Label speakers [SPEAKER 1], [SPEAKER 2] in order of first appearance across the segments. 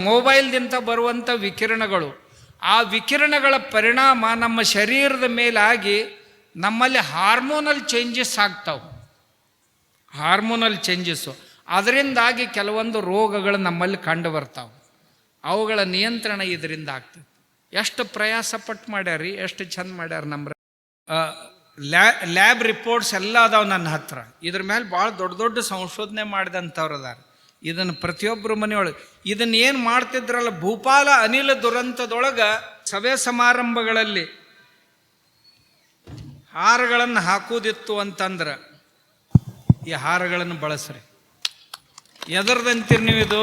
[SPEAKER 1] ಮೊಬೈಲ್ದಿಂದ ಬರುವಂಥ ವಿಕಿರಣಗಳು, ಆ ವಿಕಿರಣಗಳ ಪರಿಣಾಮ ನಮ್ಮ ಶರೀರದ ಮೇಲಾಗಿ ನಮ್ಮಲ್ಲಿ ಹಾರ್ಮೋನಲ್ ಚೇಂಜಸ್ ಆಗ್ತಾವೆ. ಹಾರ್ಮೋನಲ್ ಚೇಂಜಸ್ಸು ಅದರಿಂದಾಗಿ ಕೆಲವೊಂದು ರೋಗಗಳು ನಮ್ಮಲ್ಲಿ ಕಂಡು ಬರ್ತಾವೆ ಅವುಗಳ ನಿಯಂತ್ರಣ ಇದರಿಂದ ಆಗ್ತದೆ. ಎಷ್ಟು ಪ್ರಯಾಸ ಪಟ್ಟು ಮಾಡ್ಯಾರಿ, ಎಷ್ಟು ಚಂದ ಮಾಡ್ಯಾರ ನಮ್ಮ ಲ್ಯಾ ಲ್ಯಾಬ್ ರಿಪೋರ್ಟ್ಸ್ ಎಲ್ಲ ಅದಾವೆ ನನ್ನ ಹತ್ರ. ಇದ್ರ ಮೇಲೆ ಭಾಳ ದೊಡ್ಡ ದೊಡ್ಡ ಸಂಶೋಧನೆ ಮಾಡಿದಂಥವ್ರು ಅದಾರ. ಇದನ್ನು ಪ್ರತಿಯೊಬ್ಬರು ಮನೆಯೊಳಗೆ, ಇದನ್ನ ಏನು ಮಾಡ್ತಿದ್ರಲ್ಲ, ಭೂಪಾಲ ಅನಿಲ ದುರಂತದೊಳಗೆ ಸಭೆ ಸಮಾರಂಭಗಳಲ್ಲಿ ಹಾರಗಳನ್ನು ಹಾಕುವುದಿತ್ತು ಅಂತಂದ್ರೆ, ಈ ಹಾರಗಳನ್ನು ಬಳಸ್ರಿ. ಎದರ್ದಂತೀರಿ ನೀವು ಇದು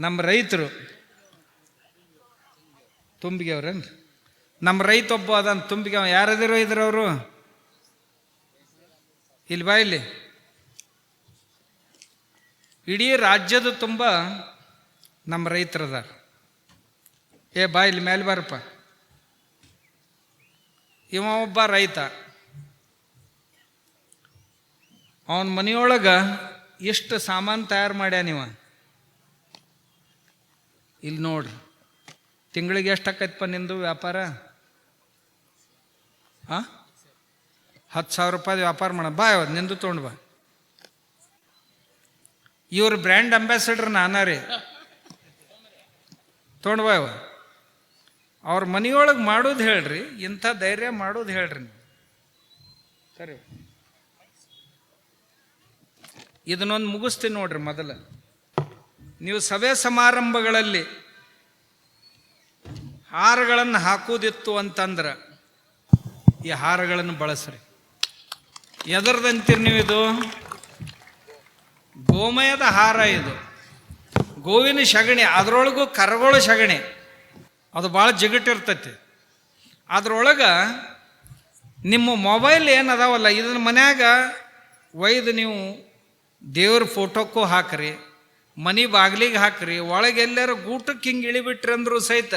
[SPEAKER 1] ನಮ್ಮ ರೈತರು, ತುಂಬಿಗೆ ಅವ್ರೇನು ನಮ್ಮ ರೈತ ಒಬ್ಬ ಅದಾನ, ತುಂಬಿಗೆ ಯಾರದಿರೋ ಇದ್ರ ಅವರು ಇಲ್ಲಿ ಬಾ ಇಲ್ಲಿ. ಇಡೀ ರಾಜ್ಯದ ತುಂಬ ನಮ್ಮ ರೈತರದಾರ. ಏ, ಬಾ ಇಲ್ಲಿ ಮೇಲೆ ಬಾರಪ್ಪ. ಇವ ಒಬ್ಬ ರೈತ. ಅವನ ಮನೆಯೊಳಗೆ ಎಷ್ಟು ಸಾಮಾನು ತಯಾರು ಮಾಡ್ಯಾನಿವ ಇಲ್ಲಿ ನೋಡ್ರಿ. ತಿಂಗಳಿಗೆ ಎಷ್ಟು ಆಕೈತಪ್ಪ ನಿಂದು ವ್ಯಾಪಾರ? ಆ? ಹತ್ತು ಸಾವಿರ ರೂಪಾಯಿ ವ್ಯಾಪಾರ ಮಾಡ. ಬಾ ಯಾವತ್ತು ನಿಂದು ತೊಗೊಂಡು ಬಾ. ಇವ್ರ ಬ್ರ್ಯಾಂಡ್ ಅಂಬಾಸಿಡರ್ ನಾನಾ ರೀ. ತೊಗೊಂಡು ಬಾ ಅವ್ರ ಮನೆಯೊಳಗೆ ಮಾಡೋದು ಹೇಳ್ರಿ, ಇಂಥ ಧೈರ್ಯ ಮಾಡೋದು ಹೇಳ್ರಿ ನೀವು. ಸರಿ. ಇದನ್ನೊಂದು ಮುಗಿಸ್ತೀನಿ ನೋಡ್ರಿ ಮೊದಲು. ನೀವು ಸಭೆ ಸಮಾರಂಭಗಳಲ್ಲಿ ಹಾರಗಳನ್ನು ಹಾಕೋದಿತ್ತು ಅಂತಂದ್ರೆ ಈ ಹಾರಗಳನ್ನು ಬಳಸ್ರಿ. ಎದರ್ದಂತೀರಿ ನೀವು ಇದು? ಗೋಮಯದ ಹಾರ ಇದು. ಗೋವಿನ ಸಗಣಿ ಅದರೊಳಗೂ ಕರಗೋಳ ಸಗಣಿ ಅದು ಭಾಳ ಜಿಗಟಿರ್ತೈತಿ ಅದ್ರೊಳಗೆ ನಿಮ್ಮ ಮೊಬೈಲ್ ಏನದಾವಲ್ಲ, ಇದನ್ನ ಮನ್ಯಾಗ ಒಯ್ದು ನೀವು ದೇವ್ರ ಫೋಟೋಕ್ಕೂ ಹಾಕ್ರಿ, ಮನೆ ಬಾಗಿಲಿಗೆ ಹಾಕ್ರಿ, ಒಳಗೆ ಎಲ್ಲರೂ ಗೂಟಕ್ಕೆ ಹಿಂಗೆ ಇಳಿಬಿಟ್ರಿ ಅಂದರೂ ಸಹಿತ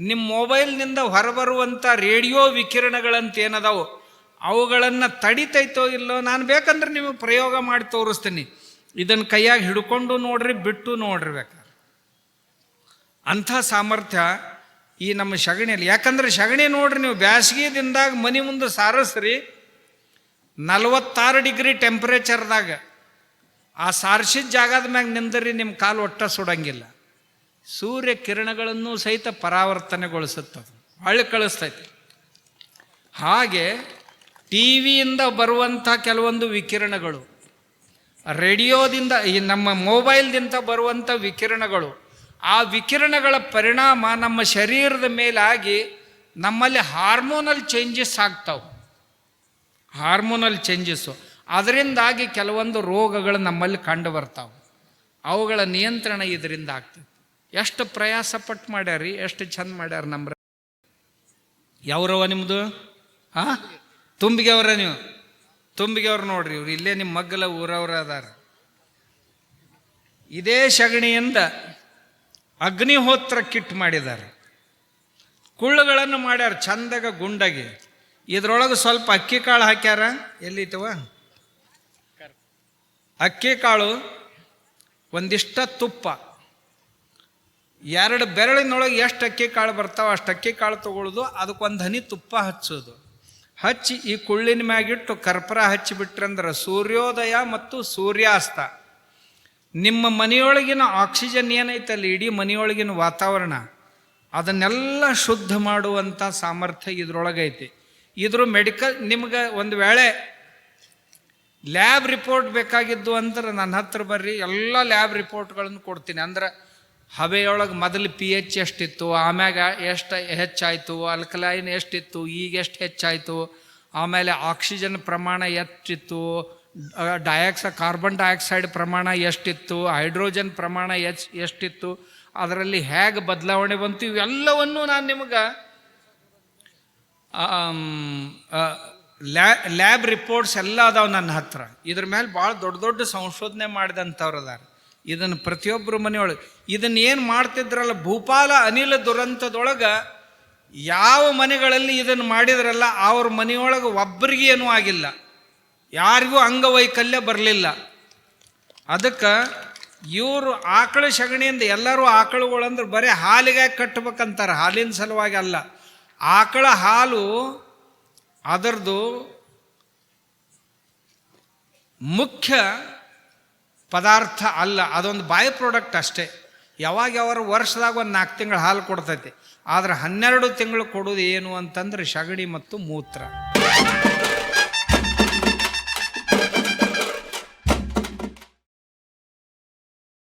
[SPEAKER 1] ನಿಮ್ಮ ಮೊಬೈಲ್ನಿಂದ ಹೊರಬರುವಂಥ ರೇಡಿಯೋ ವಿಕಿರಣಗಳಂತ ಏನದಾವು ಅವುಗಳನ್ನು ತಡಿತೈತೋ ಇಲ್ಲೋ, ನಾನು ಬೇಕಂದ್ರೆ ನಿಮಗೆ ಪ್ರಯೋಗ ಮಾಡಿ ತೋರಿಸ್ತೀನಿ. ಇದನ್ನು ಕೈಯಾಗಿ ಹಿಡ್ಕೊಂಡು ನೋಡ್ರಿ, ಬಿಟ್ಟು ನೋಡ್ರಿ ಬೇಕಾದ್ರೆ. ಅಂಥ ಸಾಮರ್ಥ್ಯ ಈ ನಮ್ಮ ಸಗಣಿಯಲ್ಲಿ ಯಾಕಂದ್ರೆ ಸಗಣಿ ನೋಡ್ರಿ ನೀವು ಬ್ಯಾಸಗಿ ದಿನದಾಗ ಮನೆ ಮುಂದೆ ಸಾರಸ್ರಿ, ನಲವತ್ತಾರು ಡಿಗ್ರಿ ಟೆಂಪ್ರೇಚರ್ದಾಗ ಆ ಸಾರಿಸಿದ ಜಾಗದ ಮ್ಯಾಗ ನಿಂದರಿ ನಿಮ್ಮ ಕಾಲು ಒಟ್ಟ ಸುಡಂಗಿಲ್ಲ. ಸೂರ್ಯ ಕಿರಣಗಳನ್ನು ಸಹಿತ ಪರಾವರ್ತನೆಗೊಳಿಸುತ್ತದೆ. ಹೊಳ್ಳಿ ಕಳಿಸ್ತೈತಿ. ಹಾಗೆ ಟಿ ವಿಯಿಂದ ಬರುವಂಥ ಕೆಲವೊಂದು ವಿಕಿರಣಗಳು ರೇಡಿಯೋದಿಂದ ಈ ನಮ್ಮ ಮೊಬೈಲ್ದಿಂದ ಬರುವಂಥ ವಿಕಿರಣಗಳು ಆ ವಿಕಿರಣಗಳ ಪರಿಣಾಮ ನಮ್ಮ ಶರೀರದ ಮೇಲಾಗಿ ನಮ್ಮಲ್ಲಿ ಹಾರ್ಮೋನಲ್ ಚೇಂಜಸ್ ಆಗ್ತಾವೆ. Hormonal changes. ಅದರಿಂದಾಗಿ ಕೆಲವೊಂದು ರೋಗಗಳು ನಮ್ಮಲ್ಲಿ ಕಂಡು ಬರ್ತಾವೆ. ಅವುಗಳ ನಿಯಂತ್ರಣ ಇದರಿಂದ ಆಗ್ತದೆ ಎಷ್ಟು ಪ್ರಯಾಸ ಪಟ್ಟು ಮಾಡ್ಯಾರಿ ಎಷ್ಟು ಚಂದ ಮಾಡ್ಯಾರ ನಮ್ಮ ಯಾವ್ರವ ನಿಮ್ಮದು ಹಾ ತುಂಬಿಗೆ ಅವರ ನೀವು? ತುಂಬಿಗೆ ಅವ್ರು ನೋಡ್ರಿ ಇವ್ರು. ಇಲ್ಲೇ ನಿಮ್ಮ ಮಗ್ಗಲ ಊರವ್ರ ಅದಾರ. ಇದೇ ಸಗಣಿಯಿಂದ ಅಗ್ನಿಹೋತ್ರ ಕಿಟ್ ಮಾಡಿದ್ದಾರೆ ಕುಳ್ಳುಗಳನ್ನು ಮಾಡ್ಯಾರ ಚಂದಗ ಗುಂಡಾಗಿ. ಇದ್ರೊಳಗೆ ಸ್ವಲ್ಪ ಅಕ್ಕಿ ಕಾಳು ಹಾಕ್ಯಾರ. ಎಲ್ಲಿತ್ತವ? ಅಕ್ಕಿ ಕಾಳು ಒಂದಿಷ್ಟ ತುಪ್ಪ. ಎರಡು ಬೆರಳಿನೊಳಗೆ ಎಷ್ಟು ಅಕ್ಕಿ ಕಾಳು ಬರ್ತಾವ ಅಷ್ಟು ಅಕ್ಕಿ ಕಾಳು ತಗೊಳ್ಳೋದು ಅದಕ್ಕೊಂದು ಹನಿ ತುಪ್ಪ ಹಚ್ಚೋದು. ಹಚ್ಚಿ ಈ ಕುಳ್ಳಿನ ಮ್ಯಾಗಿಟ್ಟು ಕರ್ಪರ ಹಚ್ಚಿಬಿಟ್ರಂದ್ರೆ ಸೂರ್ಯೋದಯ ಮತ್ತು ಸೂರ್ಯಾಸ್ತ. ನಿಮ್ಮ ಮನೆಯೊಳಗಿನ ಆಕ್ಸಿಜನ್ ಏನೈತೆ ಅಲ್ಲಿ? ಇಡೀ ಮನೆಯೊಳಗಿನ ವಾತಾವರಣ. ಅದನ್ನೆಲ್ಲ ಶುದ್ಧ ಮಾಡುವಂಥ ಸಾಮರ್ಥ್ಯ ಇದ್ರೊಳಗೈತಿ. ಇದ್ರ ಮೆಡಿಕಲ್, ನಿಮ್ಗೆ ಒಂದು ವೇಳೆ ಲ್ಯಾಬ್ ರಿಪೋರ್ಟ್ ಬೇಕಾಗಿದ್ದು ಅಂದ್ರೆ ನನ್ನ ಹತ್ರ ಬರ್ರಿ, ಎಲ್ಲ ಲ್ಯಾಬ್ ರಿಪೋರ್ಟ್ಗಳನ್ನು ಕೊಡ್ತೀನಿ. ಅಂದ್ರೆ ಹವೆಯೊಳಗೆ ಮೊದಲು ಪಿ ಎಚ್ ಎಷ್ಟಿತ್ತು, ಆಮ್ಯಾಗ ಎಷ್ಟು ಹೆಚ್ಚಾಯಿತು, ಅಲ್ಕಲೈನ್ ಎಷ್ಟಿತ್ತು, ಈಗ ಎಷ್ಟು ಹೆಚ್ಚಾಯಿತು, ಆಮೇಲೆ ಆಕ್ಸಿಜನ್ ಪ್ರಮಾಣ ಎಷ್ಟಿತ್ತು ಡಯಾಕ್ಸ, ಕಾರ್ಬನ್ ಡೈಆಕ್ಸೈಡ್ ಪ್ರಮಾಣ ಎಷ್ಟಿತ್ತು, ಹೈಡ್ರೋಜನ್ ಪ್ರಮಾಣ ಎಚ್ ಎಷ್ಟಿತ್ತು, ಅದರಲ್ಲಿ ಹೇಗೆ ಬದಲಾವಣೆ ಬಂತು, ಇವೆಲ್ಲವನ್ನೂ ನಾನು ನಿಮಗೆ ಲ್ಯಾ ಲ್ಯಾಬ್ ರಿಪೋರ್ಟ್ಸ್ ಎಲ್ಲ ಅದಾವೆ ನನ್ನ ಹತ್ರ. ಇದ್ರ ಮೇಲೆ ಭಾಳ ದೊಡ್ಡ ದೊಡ್ಡ ಸಂಶೋಧನೆ ಮಾಡಿದಂಥವ್ರು ಅದಾರ. ಇದನ್ನು ಪ್ರತಿಯೊಬ್ಬರು ಮನೆಯೊಳಗೆ, ಇದನ್ನು ಏನು ಮಾಡ್ತಿದ್ರಲ್ಲ, ಭೂಪಾಲ ಅನಿಲ ದುರಂತದೊಳಗೆ ಯಾವ ಮನೆಗಳಲ್ಲಿ ಇದನ್ನು ಮಾಡಿದ್ರಲ್ಲ, ಅವ್ರ ಮನೆಯೊಳಗೆ ಒಬ್ಬರಿಗೆ ಏನೂ ಆಗಿಲ್ಲ. ಯಾರಿಗೂ ಅಂಗವೈಕಲ್ಯ ಬರಲಿಲ್ಲ. ಅದಕ್ಕೆ ಇವರು ಆಕಳ ಸಗಣಿಯಿಂದ ಎಲ್ಲರೂ ಆಕಳುಗಳಂದ್ರೆ ಬರೀ ಹಾಲಿಗೆ ಕಟ್ಟಬೇಕಂತಾರೆ ಹಾಲಿನ ಸಲುವಾಗಿ ಅಲ್ಲ. ಆಕಳ ಹಾಲು ಅದರದು ಮುಖ್ಯ ಪದಾರ್ಥ ಅಲ್ಲ, ಅದೊಂದು ಬಾಯ್ ಪ್ರಾಡಕ್ಟ್ ಅಷ್ಟೇ. ಯಾವಾಗ ಯಾವಾಗ ವರ್ಷದಾಗ ಒಂದು ನಾಲ್ಕು ತಿಂಗಳು ಹಾಲು ಕೊಡ್ತೈತಿ. ಆದರೆ ಹನ್ನೆರಡು ತಿಂಗಳು ಕೊಡೋದು ಏನು ಅಂತಂದ್ರೆ ಸಗಣಿ ಮತ್ತು ಮೂತ್ರ.